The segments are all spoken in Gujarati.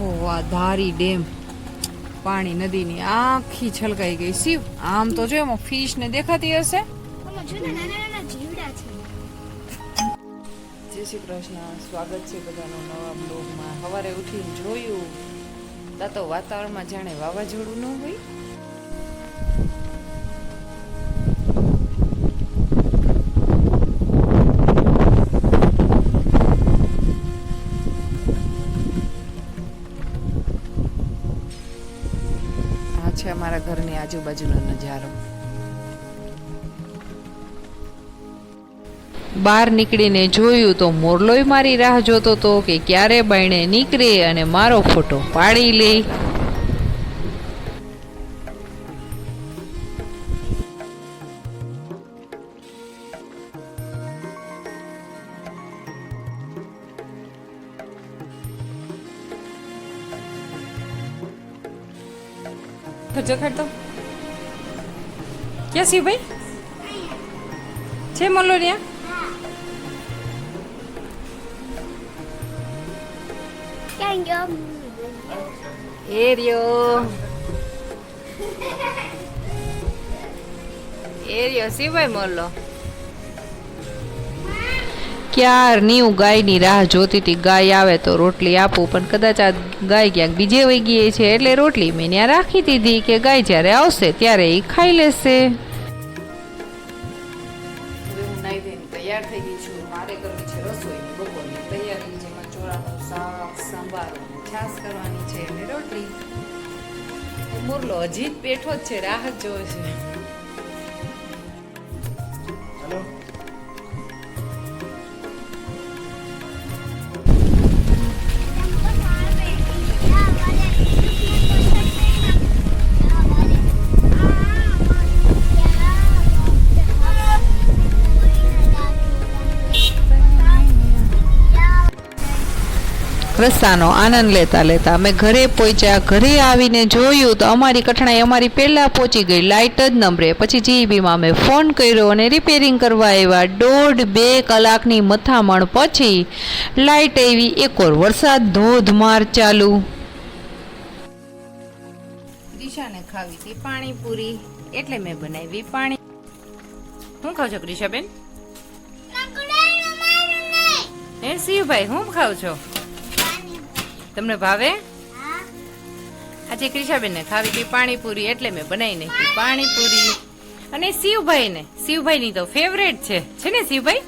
ઓહ આ ધારી ડેમ. પાણી નદીની આખી છલકાઈ ગઈ. શિવ આમ તો જો એમાં ફિશ ને દેખાતી હશે. ઓલા જો ને નાના નાના જીવડા છે. જય શ્રી કૃષ્ણ. સ્વાગત છે બધાનો નવા બ્લોગમાં. સવારે ઉઠીને જોયું તા તો વાતાવરણમાં જાણે વાવાઝોડું ન હોય. છે અમારા ઘરની આજુબાજુનો નજારો. બહાર નીકળીને જોયું તો મોરલોય મારી રાહ જોતો તો કે ક્યારે બાયણે નીકળે અને મારો ફોટો પાડી લે. ખર્ચો તો. ક્યાં સિંહ ભાઈ? છે મોલોરિયા? ક્યાં રહ્યો એરિયો એરિયો સિવાય મોલ્લો ક્યારની હું ગાયની રાહ જોતી હતી? ગાય આવે તો રોટલી આપું, પણ કદાચ આ ગાય ક્યાંક બીજે વહી ગઈ છે, એટલે રોટલી મેં ત્યાં રાખી દીધી કે ગાય જ્યારે આવશે ત્યારે એ ખાઈ લેશે. મુરલો હજી બેઠો જ છે રાહત જોવે છે. રસ્તાનો આનંદ લેતા લેતા અમે ઘરે પહોંચ્યા. ઘરે આવીને જોયું તો અમારી કઠણાઈ અમારી પહેલાં પહોંચી ગઈ. લાઇટ જ નંબરે. પછી જીબીમાં અમે ફોન કર્યો અને રિપેરિંગ કરવા આવ્યા. દોઢ બે કલાકની મથામણ પછી લાઇટ આવી. એકોર વરસાદ ધોધમાર ચાલુ. દિશાને ખાવી હતી પાણીપુરી એટલે મેં બનાવી પાણી. હું ખાવ છો ક્રિશાબેન હે શિવભાઈ હું ખાવ છો? તમને ભાવે? આજે ક્રિશાબેન ને ખાવી હતી પાણીપુરી, એટલે મેં બનાવી નાખી પાણીપુરી. અને શિવભાઈ ને શિવભાઈ ની તો ફેવરેટ છે. છે ને શિવભાઈ?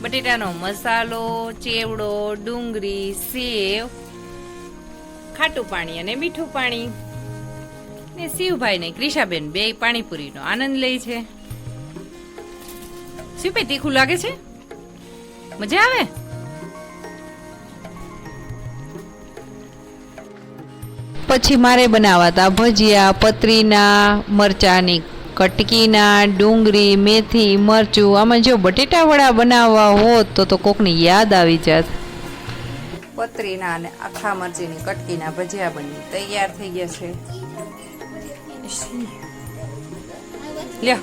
બટેટાનો મસાલો, ચેવડો, ડુંગળી, સેવ, ખાટું પાણી અને મીઠું પાણી. ને શિવભાઈ ને ક્રિશાબેન બે પાણીપુરીનો આનંદ લે છે. શિવભાઈ, તીખું લાગે છે? મજા આવે? પછી મારે બનાવવા હતા ભજીયા, પતરીના, મરચાની કટકીના, ડુંગળી, મેથી, મરચું, આમાં જો બટેટા વડા બનાવવા હોત તો તો કોકની યાદ આવી જાત. પતરીના અને આખા મરચીની કટકીના ભજીયા બની તૈયાર થઈ ગયા છે. લ્યો.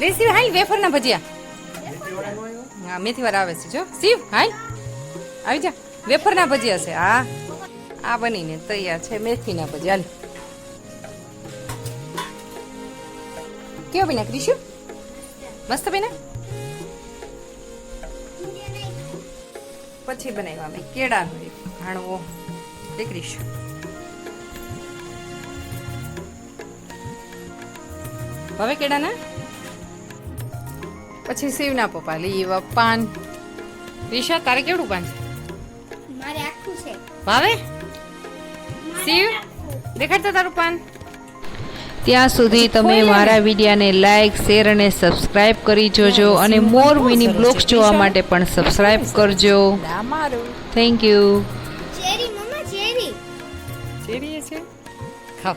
રેસી હાલ વેફરના ભજીયા. હા મેથી વાર આવે છે, જો. શિવ, હાલ. આવી જા. વેફરના ભજીયા છે, હા. આ બનીને તૈયાર છે, મેથીના ભજીયા. હાલ. કેવો બન્યા ક્રિશુ? મસ્ત બન્યા પછી બનાવ્યા મેં કેળાનો એક હાણવો દીકરીશ હવે કેળાના? પછી સેવના પપ્પા લીવા પાન. રિશા તારે કેવડું પાન છે? મારે આખું છે. ભાવે શિવ દેખાડતો તારું પાન. ત્યાં સુધી તમે મારા વિડીયાને લાઇક શેર અને સબસ્ક્રાઇબ કરી જોજો અને મોર મિની બ્લોગ્સ જોવા માટે પણ સબસ્ક્રાઇબ કરજો. Thank you cherry mamma cherry cherry છે? ખાવ